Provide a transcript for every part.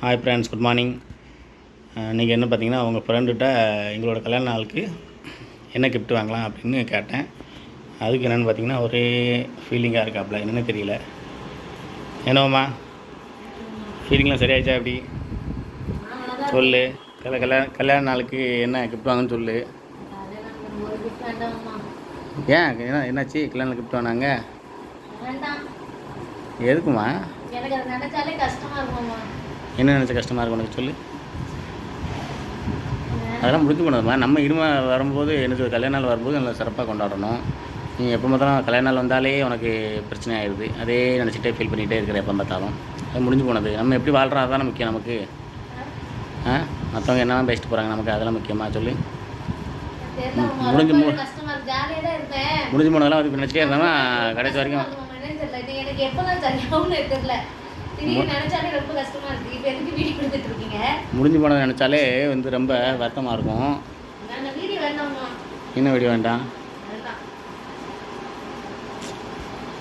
Hi friends good morning இன்றைக்கி என்ன பார்த்தீங்கன்னா அவங்க ஃப்ரெண்டுகிட்ட எங்களோட கல்யாண நாளுக்கு என்ன கிஃப்ட் வாங்கலாம் அப்படின்னு கேட்டேன். அதுக்கு என்னென்னு பார்த்தீங்கன்னா ஒரே ஃபீலிங்காக இருக்காப்புல என்னன்னு தெரியல. என்னவாம்மா ஃபீலிங்லாம் சரியாயிடுச்சா அப்படி சொல்லு. கல்யாண கல்யாண கல்யாண நாளுக்கு என்ன கிஃப்ட் வாங்கன்னு சொல்லு. ஏன்? என்ன என்னாச்சு? கல்யாண கிஃப்ட் வாங்கினாங்க? எதுக்குமா? எனக்கு அது நினைச்சாலே கஷ்டமா இருக்கும்மா என்ன நினச்ச கஷ்டமாக இருக்கும் உனக்கு சொல்லு? அதெல்லாம் முடிஞ்சு போனதுமா நம்ம இனிமே வரும்போது எனக்கு கல்யாண நாள் வரும்போது நல்லா சிறப்பாக கொண்டாடணும். நீ எப்போ பார்த்தாலும் கல்யாண நாள் வந்தாலே உனக்கு பிரச்சனை ஆயிடுது. அதே நினச்சிட்டே ஃபீல் பண்ணிகிட்டே இருக்கிற எப்போ பார்த்தாலும். அது முடிஞ்சு போனது. நம்ம எப்படி வாழ்கிறோம் அதான் முக்கியம் நமக்கு. ஆ? மற்றவங்க என்னெல்லாம் பேசிட்டு போகிறாங்க நமக்கு அதெல்லாம் முக்கியமா சொல்லி. முடிஞ்சு மு- முடிஞ்சு போனதெல்லாம் அது நினச்சிட்டே இருந்தோம்னா கடைசி வரைக்கும் முடிஞ்சு போனதை நினச்சாலே வந்து ரொம்ப வருத்தமாக இருக்கும். என்ன வீடியோ வேண்டாம்?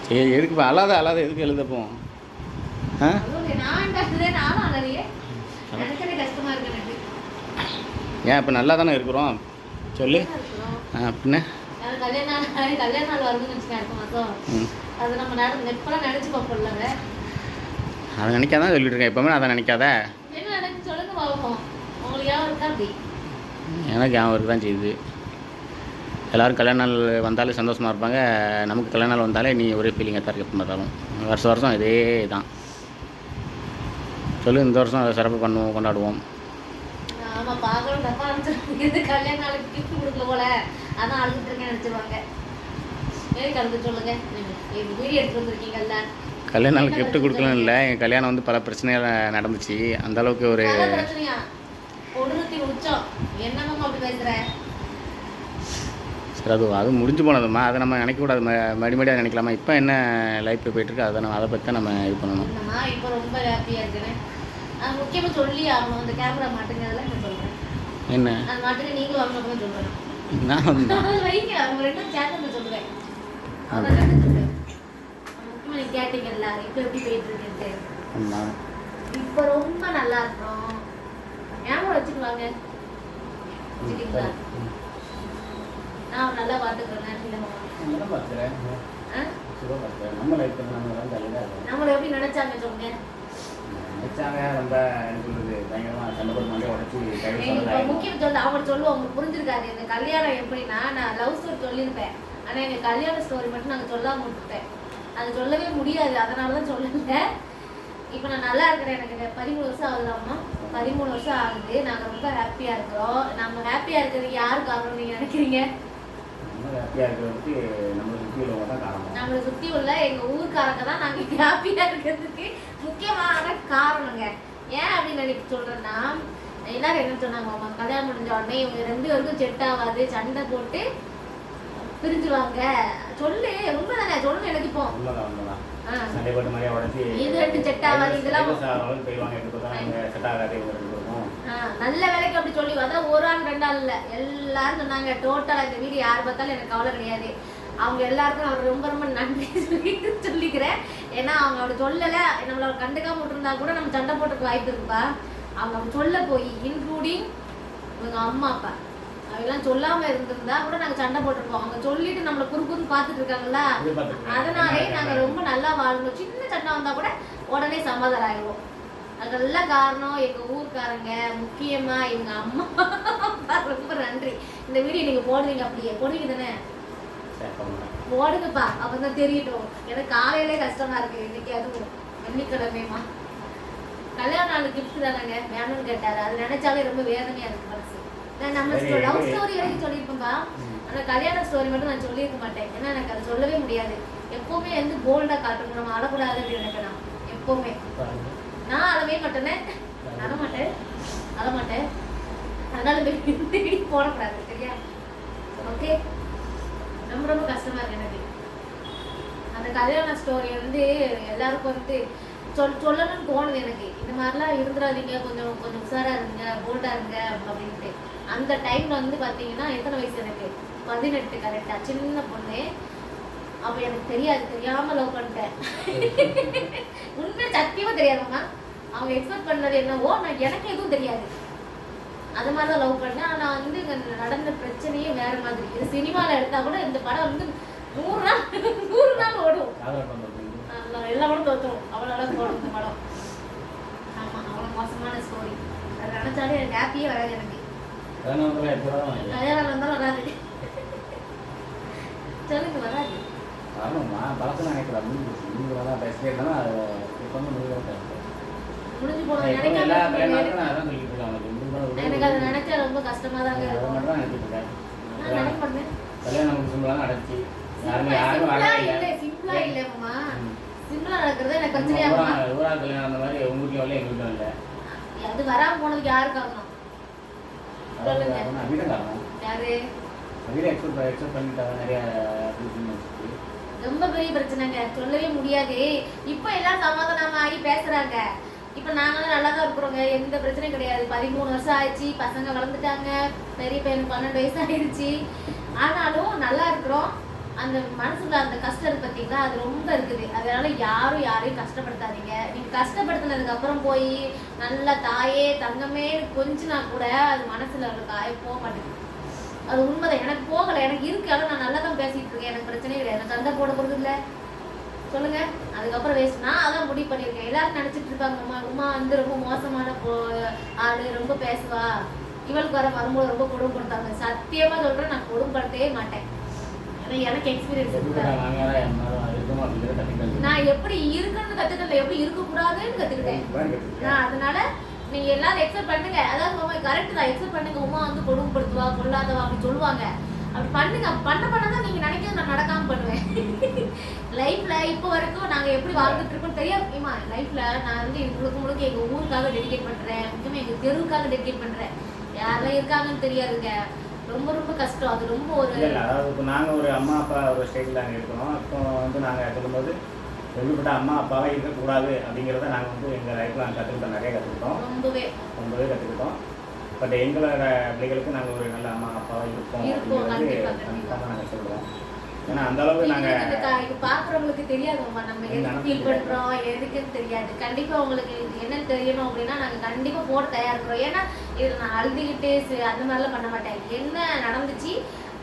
சரி எதுக்கு அழாத அழாத எதுக்கு எழுதப்போம் ஆ? ஏன் இப்போ நல்லா தானே இருக்கிறோம்? சொல்லு. பின்ன? எனக்கு கல்யாண நாள் வருதுன்னு வச்சுக்கேன் அடுத்த மாசம். ம். அது நம்ம நினைச்சு பார்ப்போம்லங்க அதை நினைக்காதான் சொல்லிட்டு இருக்கேன். எப்போவுமே அதை நினைக்காத. எனக்கு ஞாபகம் இருக்கு தான் செய்யுது. எல்லோரும் கல்யாண நாள் வந்தாலே சந்தோஷமாக இருப்பாங்க. நமக்கு கல்யாண நாள் வந்தாலே நீ ஒரே ஃபீலிங்காக தான் இருக்க பார்த்தாலும் வருஷம் வருஷம் இதே தான். சொல்லு இந்த வருஷம் அதை சிறப்பு பண்ணுவோம் கொண்டாடுவோம். அதான் அழுதுட்டு இருக்கேன் நினைச்சிருவாங்க. சொல்லுங்க. வீடியோ எடுத்து வந்திருக்கீங்கல்ல. கல்யாண நாள் gift கொடுக்கலாம் இல்லை. என் கல்யாணம் வந்து பல பிரச்சனைகள் நடந்துச்சு. அந்த அளவுக்கு ஒரு சரி அது அது முடிஞ்சு போனதும்மா அதை நம்ம நினைக்கக்கூடாது. மறுபடியும் நினைக்கலாமா? இப்போ என்ன லைஃப் போயிட்டுருக்கு அதை நம்ம அதை பற்றி தான் நம்ம இது பண்ணணும். இப்போ ரொம்ப ஹாப்பியா இருக்கேன். அது முக்கியமா சொல்லி ஆகணும். அந்த கேமரா மாட்டுங்கிறதுல நான் சொல்றேன். என்ன? அது மாட்டுக்கு நீங்களும் வாங்கணும் சொல்றேன். நான் வந்து? அது. வைங்க அவங்க ரெண்டும் சேர்த்து சொல்லுவேன் அவங்க ரெண்டும் சொல்லுவேன் முக்கியமா நீ கேட்டீங்கல்ல இப்போ எப்படி போயிட்டு இருக்குன்ட்டு இப்போ ரொம்ப நல்லா இருக்கும் ஞாபகம் வச்சுக்குவாங்க? வச்சுக்கிங்களா நான் நல்லா பார்த்துக்கிறேன் நம்மளை எப்படி நினைச்சாங்க சொல்லுங்க. நினைச்சாங்க ரொம்ப சொல்றது சண்டை போட்டு உடச்சி அவங்க சொல்லுவோம் உங்களுக்கு புரிஞ்சிருக்காது. இந்த கல்யாணம் எப்படின்னா நான் லவ் ஸ்டோரி சொல்லியிருப்பேன். ஆனா எங்க கல்யாண ஸ்டோரி மட்டும் நாங்க சொல்லாம விட்டுட்டேன். அது சொல்லவே முடியாது அதனால தான் சொல்லல. இப்போ நான் நல்லா இருக்கிறேன் எனக்கு பதிமூணு வருஷம் ஆகுதாம்மா பதிமூணு வருஷம் ஆகுது நாங்க ரொம்ப ஹாப்பியா இருக்கிறோம். நம்ம ஹாப்பியா இருக்கிறதுக்கு யாரு காரணம் நீங்க நினைக்கிறீங்க? ஹாப்பியாக சுற்றி நம்மளை சுத்தி உள்ள எங்க ஊர்க்காரங்க தான் நாங்க ஹாப்பியா இருக்கிறதுக்கு முக்கியமான காரணங்க. ஏன் அப்படின்னு நினைக்க சொல்றேன்னா எல்லாரும் என்ன சொன்னாங்க மாமா கல்யாணம் முடிஞ்ச உடனே இவங்க ரெண்டு பேருக்கும் செட் ஆகாது சண்டை போட்டு பிரிஞ்சுவாங்க சொல்லு உண்மைதானே? சொல்லுங்க எனக்கு இப்போ. உண்மைதான் உண்மைதான். சண்டை போட்டு மாதிரியே உடச்சி இது ரெண்டு செட் ஆகாது? இதெல்லாம் போயிடுவாங்க எடுத்து பார்த்தா செட் ஆகாது நல்ல வேலைக்கு அப்படி சொல்லி அதான் ஒரு ஆள் ரெண்டு ஆள் இல்ல. எல்லாரும் சொன்னாங்க டோட்டலா இந்த வீடியோ யார் பார்த்தாலும் எனக்கு கவலை கிடையாது. அவங்க எல்லாருக்கும் நான் ரொம்ப ரொம்ப நன்றி சொல்லி சொல்லிக்கிறேன். ஏன்னா அவங்க அப்படி சொல்லல. நம்மள கண்டுக்காம விட்டுருந்தா கூட நம்ம சண்டை போட்டுக்க வாய்ப்பு இருக்குப்பா. அவங்க அப்படி சொல்ல போய் இன்க்ளூடிங் இவங்க அம்மா அப்பா. அவெல்லாம் சொல்லாம இருந்திருந்தா கூட நாங்க சண்டை போட்டிருப்போம். அவங்க சொல்லிட்டு நம்மள குறு குறு பார்த்துட்டு இருக்காங்கல்ல. அதனாலே நாங்க ரொம்ப நல்லா வாழ்ந்தோம். சின்ன சண்டை வந்தா கூட உடனே சமாதானம் ஆயிடுவோம். அதெல்லாம் காரணம். எங்க ஊர்க்காரங்க முக்கியமா எங்க அம்மா ரொம்ப நன்றி. இந்த வீடியோ நீங்க போடுவீங்க அப்படியே. போடுவீங்க தானே. போடுங்கப்பா. அப்பதான் தெரியட்டும் எனக்கு காலையிலே கஷ்டமா இருக்கு. இன்னைக்கு அதுவும் வெள்ளிக்கிழமையுமா கல்யாண நாள் கிஃப்ட் தானேங்க. வேணும்னு கேட்டாரு. அது நினைச்சாலே ரொம்ப வேதனையா இருக்கு மனசு. நான் நம்ம லவ். ஸ்டோரி வரைக்கும் சொல்லியிருப்பேன்பா ம். ஆனா கல்யாண ஸ்டோரி மட்டும் நான் சொல்லியிருக்க மாட்டேன். ஏன்னா எனக்கு அதை சொல்லவே முடியாது. எப்பவுமே வந்து போல்டா காட்டணும். நம்ம அழக்கூடாது அப்படின்னு நினைக்கிறேன் எப்பவுமே. நான் அழவே மாட்டேனே. அழ மாட்டேன் அழ மாட்டேன் அதனால இந்த வீடியோ போடக்கூடாது. சரியா? ஓகே ரொம்ப ரொம்ப கஷ்டமா இருக்கு எனக்கு. அந்த கல்யாண ஸ்டோரி வந்து எல்லாருக்கும் வந்து சொல் சொல்லணும்னு தோணுது எனக்கு. இந்த மாதிரிலாம் இருந்துடாதீங்க. கொஞ்சம் கொஞ்சம் உஷாரா இருங்க போல்டா இருங்க அப்படின்ட்டு. அந்த டைம்ல வந்து பாத்தீங்கன்னா எத்தனை வயசு எனக்கு? பதினெட்டு கரெக்டா சின்ன பொண்ணு. அப்ப எனக்கு தெரியாது. தெரியாம லவ் பண்ணிட்டேன். உண்மை சத்தியமா தெரியாதம்மா. அவங்க எக்ஸ்பெக்ட் பண்ணது என்னவோ நான் எனக்கு எதுவும் தெரியாது. அது மாதிரி தான் லவ் பண்ணேன். ஆனால் வந்து நடந்த பிரச்சனையே வேற மாதிரி. இது சினிமாவில் எடுத்தா கூட இந்த படம் வந்து நூறு நாள் நூறு நாள் ஓடும். நல்லா எல்லா படம் தோத்துரும். அவ்வளோ அளவுக்கு ஓடும் இந்த படம். ஆமாம் அவ்வளோ மோசமான ஸ்டோரி அதை நினச்சாலே எனக்கு ஹாப்பியே வராது எனக்கு. கல்யாணம் இருந்தாலும் வராது. சொல்லுங்க வராது. வரணுமா? பழக்கம் நினைக்கிறேன் பேசிட்டே இருந்தாலும் அது இப்போ வந்து முடிஞ்சு போன நான் எனக்கு அது நினைச்சா ரொம்ப கஷ்டமா இருக்கும். தான் நான் மாட்டேன் கல்யாணம் முடிச்சுலாம் அடைச்சி. யாருமே யாருமே சிம்பிளா இல்லம்மா. சிம்பிளா நடக்கிறது எனக்கு பிரச்சனையாகுமா ஊரா ஊரா கல்யாணம் அந்த மாதிரி உங்க வீட்டில் வரல எங்க வீட்டில் இல்லை. அது வராம போனதுக்கு யாரு காரணம்? யாரு? வீட்டை எக்ஸ்பெக்ட் எக்ஸ்பெக்ட் பண்ணிட்டாங்க நிறைய அப்படின்னு வச்சுட்டு ரொம்ப பெரிய பிரச்சனைங்க. சொல்லவே முடியாது. இப்போ எல்லாம் சமாதானமா ஆகி பேசுறாங்க. இப்போ நாங்களும் நல்லா தான் இருக்கிறோங்க. எந்த பிரச்சனையும் கிடையாது. பதிமூணு வருஷம் ஆயிடுச்சு. பசங்க வளர்ந்துட்டாங்க. பெரிய பையனுக்கு பன்னெண்டு வயசு ஆயிடுச்சு. ஆனாலும் நல்லா இருக்கிறோம். அந்த மனசுல அந்த கஷ்டம் இருக்கு பார்த்தீங்களா அது ரொம்ப இருக்குது. அதனால யாரும் யாரையும் கஷ்டப்படுத்தாதீங்க. நீங்க கஷ்டப்படுத்தினதுக்கு அப்புறம் போய் நல்ல தாயே தங்கமே கொஞ்சினா கூட அது மனசுல ஒரு காய போக மாட்டேங்குது. அது உண்மைதான். எனக்கு போகலை. எனக்கு இருக்கு. ஆனால் நான் நல்லா தான் பேசிட்டு இருக்கேன். எனக்கு பிரச்சனையே கிடையாது. எனக்கு சண்டை போட போகிறது இல்லை. சொல்லுங்க. அதுக்கப்புறம் வேஸ்ட் நான் அதான் முடிவு பண்ணியிருக்கேன். எல்லாரும் நினைச்சிட்டு இருப்பாங்க. அம்மா உமா வந்து ரொம்ப மோசமான போ ஆளு. ரொம்ப பேசுவா. இவளுக்கு வர வரும்போது ரொம்ப கொடுமைப்படுத்தாங்க சத்தியமா சொல்றேன். நான் கொடுமைப்படுத்தவே மாட்டேன். எனக்கு எக்ஸ்பீரியன்ஸ் இருக்கு நான் எப்படி இருக்கணும்னு கத்துக்கல எப்படி இருக்கக்கூடாதுன்னு கத்துக்கிட்டேன். நான் அதனால நீங்க எல்லாரும் எக்ஸப்ட் பண்ணுங்க. அதாவது கரெக்ட் தான். எக்ஸப்ட் பண்ணுங்க. உமா வந்து கொடுமைப்படுத்துவா கொள்ளாதவா அப்படி சொல்லுவாங்க. அப்படி பண்ணுங்க. பண்ண பண்ணதான் நீங்க நினைக்கிறது நான் நடக்காம பண்ணுவேன். லைஃப்ல இப்போ வரைக்கும் நாங்க எப்படி வாழ்ந்துட்டு இருக்கோம் தெரியாதுமா லைஃப்ல நான் வந்து முழுக்க முழுக்க எங்க ஊருக்காக டெடிகேட் பண்றேன். முக்கியமா எங்க தெருவுக்காக டெடிகேட் பண்றேன். யாரெல்லாம் இருக்காங்கன்னு தெரியாதுங்க. ரொம்ப ரொம்ப கஷ்டம். அது ரொம்ப ஒரு இல்லை அதாவது இப்போ நாங்கள் ஒரு அம்மா அப்பா ஒரு ஸ்டேஜில் நாங்கள் இருக்கிறோம். இப்போ வந்து நாங்கள் சொல்லும்போது எப்படிப்பட்ட அம்மா அப்பாவே இருக்கக்கூடாது அப்படிங்கிறத நாங்கள் வந்து எங்கள் லைஃப்பில் நாங்கள் கற்றுக்கிட்டோம் நிறைய கற்றுக்கிட்டோம் ரொம்பவே. ரொம்பவே கற்றுக்கிட்டோம் பட் எங்களோட பிள்ளைகளுக்கு நாங்கள் ஒரு நல்ல அம்மா அப்பாவாக இருப்போம் அப்படிங்கிறது நாங்கள் சொல்லுவோம் ஏன்னா அந்த அளவுக்கு இது நாங்கள் இது கா- இது பாக்குறவங்களுக்கு தெரியாதும்மா. நம்ம எதுக்கு ஃபீல் பண்றோம்? எதுக்குன்னு தெரியாது. கண்டிப்பா உங்களுக்கு என்னன்னு தெரியணும் அப்படின்னா நாங்க கண்டிப்பா போட தயார் இருக்கிறோம். ஏன்னா இது நான் அழுதுகிட்டு அந்த மாதிரிலாம் பண்ண மாட்டேன். என்ன நடந்துச்சு?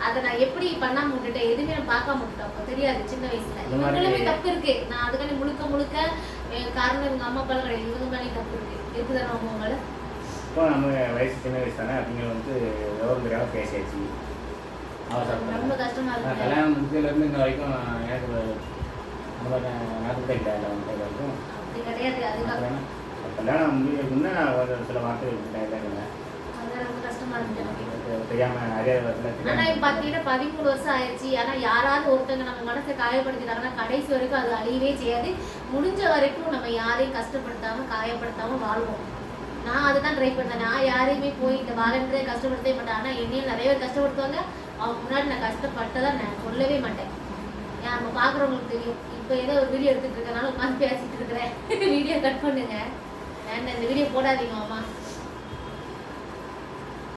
அதை நான் எப்படி பண்ணாம விட்டுட்டேன்? எதுவுமே நான் பார்க்காம விட்டுட்டேன். அப்போ தெரியாது சின்ன வயசுல. இவங்களுமே தப்பு இருக்கு. நான் அதுக்காண்டி முழுக்க முழுக்க காரணம் இவங்க அம்மா அப்பா கிடையாது. இவங்க மேலே தப்பு இருக்கு. இருக்குதானே அவங்க மேல இப்போ நம்ம வயசு சின்ன வயசு தானே அப்படிங்கிற வந்து விவரம் தெரியாமல் பேசியாச்சு. அவசரப்பட்டேன் கல்யாணம் முடிஞ்சதுலேருந்து இன்ன வரைக்கும் எனக்கு வரைக்கும். அப்படி கிடையாது அதுக்காக அப்புறம் கல்யாணம் முடிஞ்சதுக்கு முன்னே நான் ஒரு சில வார்த்தைகள் பதிமூணு வருஷம் ஆயிடுச்சு. ஆனா யாராவது ஒருத்தங்க நம்ம மனசை காயப்படுத்திட்டாங்கன்னா கடைசி வரைக்கும் அது அழியவே செய்யாது. முடிஞ்ச வரைக்கும் நம்ம யாரையும் கஷ்டப்படுத்தாம காயப்படுத்தாம வாழ்வோம். நான் அதை தான் ட்ரை பண்ணேன் நான் யாரையுமே போய் இந்த வாலண்டரே கஷ்டப்படுத்தவே மாட்டேன். ஆனால் என்னையும் நிறைய பேர் கஷ்டப்படுத்துவாங்க. அவங்க முன்னாடி நான் கஷ்டப்பட்டதான் நான் சொல்லவே மாட்டேன். ஏன் நம்ம பார்க்குறவங்களுக்கு தெரியும். இப்போ ஏதோ ஒரு வீடியோ எடுத்துகிட்டு இருக்கனால உட்காந்து பேசிகிட்டு இருக்கிறேன். வீடியோ கட் பண்ணுங்க. நான் இந்த வீடியோ போடாதீங்க அம்மா